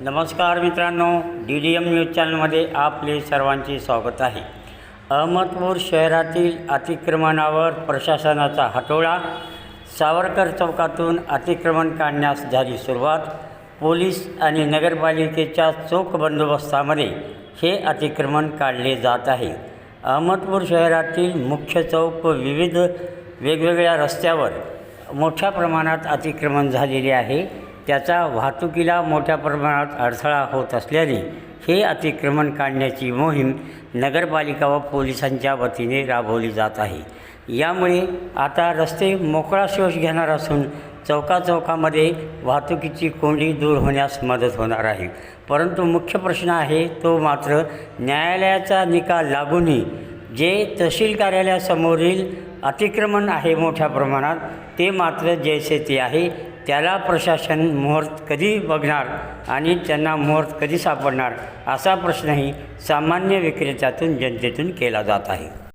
नमस्कार मित्रांनो D D M news चॅनलमध्ये आपले सर्वांचे स्वागत आहे. अहमदपूर शहरातील अतिक्रमणावर प्रशासनाचा हटोळा सावरकर चौकातून अतिक्रमण काढण्यास झाली सुरुवात पोलीस आणि नगरपालिकेच्या चोख बंदोबस्तामध्ये हे अतिक्रमण काढले जात आहे. अहमदपूर शहरातील मुख्य चौक व विविध वेगवेगळ्या रस्त्यावर मोठ्या प्रमाणात अतिक्रमण झालेले आहे. त्याचा वाहतुकीला मोठ्या प्रमाणात अडथळा होत असल्याने हे अतिक्रमण काढण्याची मोहीम नगरपालिका व पोलिसांच्या वतीने राबवली जात आहे. यामुळे आता रस्ते मोकळा श्वास घेणार असून चौकाचौकामध्ये वाहतुकीची कोंडी दूर होण्यास मदत होणार आहे. परंतु मुख्य प्रश्न आहे तो मात्र न्यायालयाचा निकाल लागूनही जे तहसील कार्यालयासमोरील अतिक्रमण आहे मोठ्या प्रमाणात ते मात्र जैसे ते आहे त्याला प्रशासन मुहूर्त कधी बघणार आणि त्यांना मुहूर्त कधी सापडणार असा प्रश्नही सामान्य विक्रेत्यातून जनतेतून केला जात आहे.